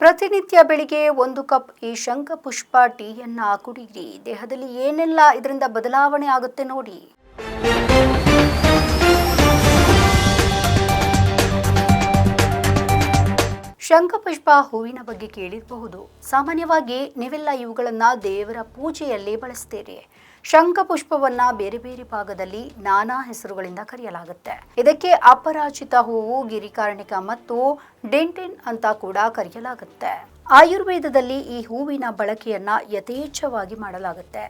ಪ್ರತಿನಿತ್ಯ ಬೆಳಿಗ್ಗೆ ಒಂದು ಕಪ್ ಈ ಶಂಖಪುಷ್ಪ ಟೀಯನ್ನ ಕುಡಿಯಿರಿ ದೇಹದಲ್ಲಿ ಏನೆಲ್ಲ ಇದರಿಂದ ಬದಲಾವಣೆ ಆಗುತ್ತೆ ನೋಡಿ. ಶಂಖಪುಷ್ಪ ಹೂವಿನ ಬಗ್ಗೆ ಕೇಳಿರಬಹುದು. ಸಾಮಾನ್ಯವಾಗಿ ನೀವೆಲ್ಲ ಇವುಗಳನ್ನು ದೇವರ ಪೂಜೆಯಲ್ಲಿ ಬಳಸ್ತೀರಿ. ಶಂಖಪುಷ್ಪವನ್ನ ಬೇರೆ ಬೇರೆ ಭಾಗದಲ್ಲಿ ನಾನಾ ಹೆಸರುಗಳಿಂದ ಕರೆಯಲಾಗುತ್ತೆ. ಇದಕ್ಕೆ ಅಪರಾಜಿತ ಹೂವು, ಗಿರಿಕಾರ್ಣಿಕ ಮತ್ತು ಡೆಂಟಿನ್ ಅಂತ ಕೂಡ ಕರೆಯಲಾಗುತ್ತೆ. ಆಯುರ್ವೇದದಲ್ಲಿ ಈ ಹೂವಿನ ಬಳಕೆಯನ್ನ ಯಥೇಚ್ಛವಾಗಿ ಮಾಡಲಾಗುತ್ತೆ.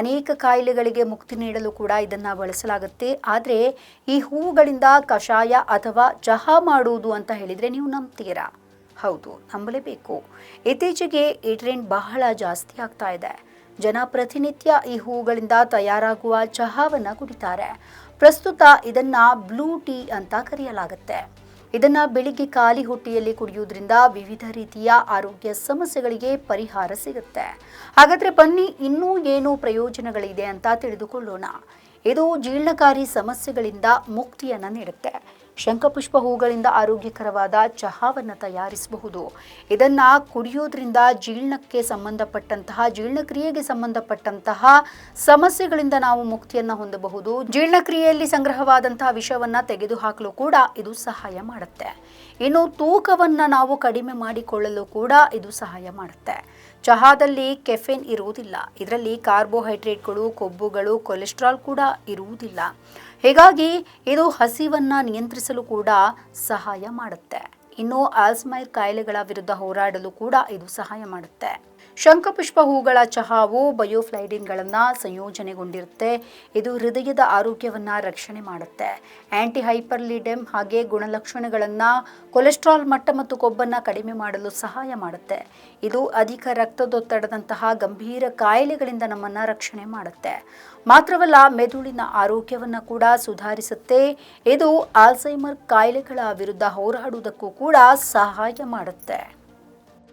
ಅನೇಕ ಕಾಯಿಲೆಗಳಿಗೆ ಮುಕ್ತಿ ನೀಡಲು ಕೂಡ ಇದನ್ನ ಬಳಸಲಾಗುತ್ತೆ. ಆದರೆ ಈ ಹೂವುಗಳಿಂದ ಕಷಾಯ ಅಥವಾ ಚಹಾ ಮಾಡುವುದು ಅಂತ ಹೇಳಿದ್ರೆ ನೀವು ನಂಬ್ತೀರಾ? ಹೌದು, ನಂಬಲೇಬೇಕು. ಇತ್ತೀಚೆಗೆ ಈ ಟ್ರೆಂಡ್ ಬಹಳ ಜಾಸ್ತಿ ಆಗ್ತಾ ಇದೆ. ಜನ ಪ್ರತಿನಿತ್ಯ ಈ ಹೂಗಳಿಂದ ತಯಾರಾಗುವ ಚಹಾವನ್ನು ಕುಡಿತಾರೆ. ಪ್ರಸ್ತುತ ಇದನ್ನ ಬ್ಲೂ ಟೀ ಅಂತ ಕರೆಯಲಾಗುತ್ತೆ. ಇದನ್ನ ಬೆಳಿಗ್ಗೆ ಖಾಲಿ ಹೊಟ್ಟೆಯಲ್ಲಿ ಕುಡಿಯುವುದರಿಂದ ವಿವಿಧ ರೀತಿಯ ಆರೋಗ್ಯ ಸಮಸ್ಯೆಗಳಿಗೆ ಪರಿಹಾರ ಸಿಗುತ್ತೆ. ಹಾಗಾದ್ರೆ ಬನ್ನಿ, ಇನ್ನೂ ಏನು ಪ್ರಯೋಜನಗಳಿದೆ ಅಂತ ತಿಳಿದುಕೊಳ್ಳೋಣ. ಇದು ಜೀರ್ಣಕಾರಿ ಸಮಸ್ಯೆಗಳಿಂದ ಮುಕ್ತಿಯನ್ನ ನೀಡುತ್ತೆ. ಶಂಖಪುಷ್ಪ ಹೂಗಳಿಂದ ಆರೋಗ್ಯಕರವಾದ ಚಹಾವನ್ನು ತಯಾರಿಸಬಹುದು. ಇದನ್ನ ಕುಡಿಯೋದ್ರಿಂದ ಜೀರ್ಣಕ್ಕೆ ಸಂಬಂಧಪಟ್ಟಂತಹ, ಜೀರ್ಣಕ್ರಿಯೆಗೆ ಸಂಬಂಧಪಟ್ಟಂತಹ ಸಮಸ್ಯೆಗಳಿಂದ ನಾವು ಮುಕ್ತಿಯನ್ನ ಹೊಂದಬಹುದು. ಜೀರ್ಣಕ್ರಿಯೆಯಲ್ಲಿ ಸಂಗ್ರಹವಾದಂತಹ ವಿಷವನ್ನ ತೆಗೆದುಹಾಕಲು ಕೂಡ ಇದು ಸಹಾಯ ಮಾಡುತ್ತೆ. ಇನ್ನು ತೂಕವನ್ನ ನಾವು ಕಡಿಮೆ ಮಾಡಿಕೊಳ್ಳಲು ಕೂಡ ಇದು ಸಹಾಯ ಮಾಡುತ್ತೆ. ಚಹಾದಲ್ಲಿ ಕೆಫೆನ್ ಇರುವುದಿಲ್ಲ. ಇದರಲ್ಲಿ ಕಾರ್ಬೋಹೈಡ್ರೇಟ್ಗಳು, ಕೊಬ್ಬುಗಳು, ಕೊಲೆಸ್ಟ್ರಾಲ್ ಕೂಡ ಇರುವುದಿಲ್ಲ. ಹೀಗಾಗಿ ಇದು ಹಸಿವನ್ನ ನಿಯಂತ್ರಿಸಲು ಕೂಡ ಸಹಾಯ ಮಾಡುತ್ತೆ. ಇನ್ನು ಆಲ್ಸ್ಮೈರ್ ಕಾಯಿಲೆಗಳ ವಿರುದ್ಧ ಹೋರಾಡಲು ಕೂಡ ಇದು ಸಹಾಯ ಮಾಡುತ್ತೆ. ಶಂಖಪುಷ್ಪ ಹೂಗಳ ಚಹಾವು ಬಯೋಫ್ಲೈಡಿನ್ಗಳನ್ನು ಸಂಯೋಜನೆಗೊಂಡಿರುತ್ತೆ. ಇದು ಹೃದಯದ ಆರೋಗ್ಯವನ್ನು ರಕ್ಷಣೆ ಮಾಡುತ್ತೆ. ಆ್ಯಂಟಿ ಹೈಪರ್ಲಿಡೆಮ್ ಹಾಗೆ ಗುಣಲಕ್ಷಣಗಳನ್ನು ಕೊಲೆಸ್ಟ್ರಾಲ್ ಮಟ್ಟ ಮತ್ತು ಕೊಬ್ಬನ್ನು ಕಡಿಮೆ ಮಾಡಲು ಸಹಾಯ ಮಾಡುತ್ತೆ. ಇದು ಅಧಿಕ ರಕ್ತದೊತ್ತಡದಂತಹ ಗಂಭೀರ ಕಾಯಿಲೆಗಳಿಂದ ನಮ್ಮನ್ನು ರಕ್ಷಣೆ ಮಾಡುತ್ತೆ. ಮಾತ್ರವಲ್ಲ, ಮೆದುಳಿನ ಆರೋಗ್ಯವನ್ನು ಕೂಡ ಸುಧಾರಿಸುತ್ತೆ. ಇದು ಆಲ್ಸೈಮರ್ ಕಾಯಿಲೆಗಳ ವಿರುದ್ಧ ಹೋರಾಡುವುದಕ್ಕೂ ಕೂಡ ಸಹಾಯ ಮಾಡುತ್ತೆ.